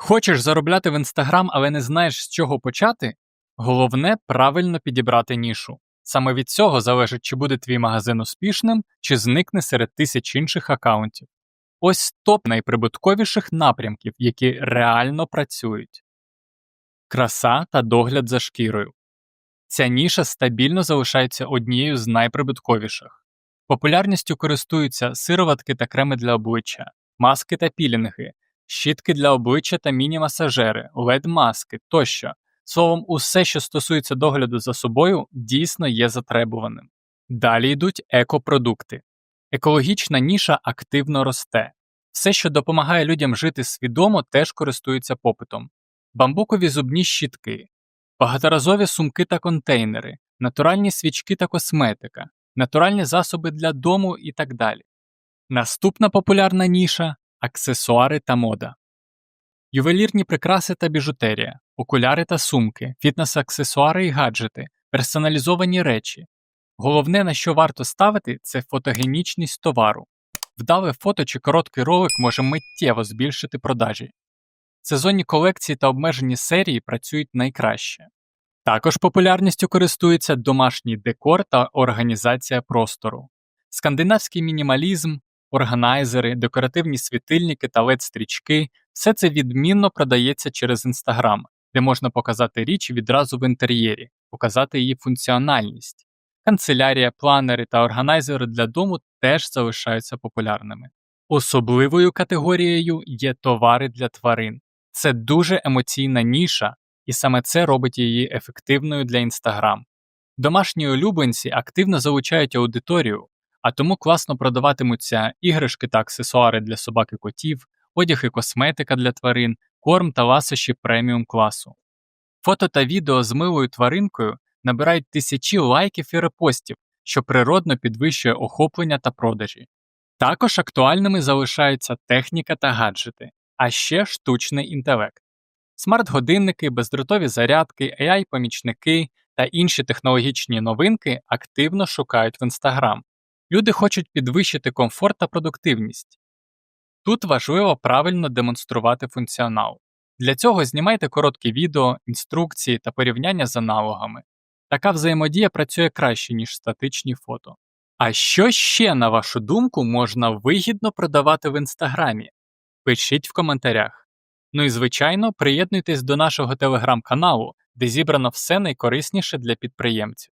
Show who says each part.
Speaker 1: Хочеш заробляти в Інстаграм, але не знаєш з чого почати? Головне правильно підібрати нішу. Саме від цього залежить, чи буде твій магазин успішним, чи зникне серед тисяч інших аккаунтів. Ось топ найприбутковіших напрямків, які реально працюють. Краса та догляд за шкірою. Ця ніша стабільно залишається однією з найприбутковіших. Популярністю користуються сироватки та креми для обличчя, маски та пілінги, щітки для обличчя та міні-масажери, LED-маски тощо. Словом, усе, що стосується догляду за собою, дійсно є затребуваним. Далі йдуть екопродукти. Екологічна ніша активно росте. Все, що допомагає людям жити свідомо, теж користується попитом. Бамбукові зубні щітки, багаторазові сумки та контейнери, натуральні свічки та косметика, натуральні засоби для дому і так далі. Наступна популярна ніша аксесуари та мода. Ювелірні прикраси та біжутерія, окуляри та сумки, фітнес-аксесуари і гаджети, персоналізовані речі. Головне, на що варто ставити, це фотогенічність товару. Вдале фото чи короткий ролик може миттєво збільшити продажі. Сезонні колекції та обмежені серії працюють найкраще. Також популярністю користується домашній декор та організація простору. Скандинавський мінімалізм, органайзери, декоративні світильники та LED-стрічки все це відмінно продається через Instagram, де можна показати річ відразу в інтер'єрі, показати її функціональність. Канцелярія, планери та органайзери для дому теж залишаються популярними. Особливою категорією є товари для тварин. Це дуже емоційна ніша, і саме це робить її ефективною для Instagram. Домашні улюбленці активно залучають аудиторію, а тому класно продаватимуться іграшки та аксесуари для собак і котів, одяг і косметика для тварин, корм та ласощі преміум класу. Фото та відео з милою тваринкою набирають тисячі лайків і репостів, що природно підвищує охоплення та продажі. Також актуальними залишаються техніка та гаджети, а ще штучний інтелект. Смарт-годинники, бездротові зарядки, AI-помічники та інші технологічні новинки активно шукають в Instagram. Люди хочуть підвищити комфорт та продуктивність. Тут важливо правильно демонструвати функціонал. Для цього знімайте короткі відео, інструкції та порівняння з аналогами. Така взаємодія працює краще, ніж статичні фото. А що ще, на вашу думку, можна вигідно продавати в інстаграмі? Пишіть в коментарях. Ну і звичайно, приєднуйтесь до нашого телеграм-каналу, де зібрано все найкорисніше для підприємців.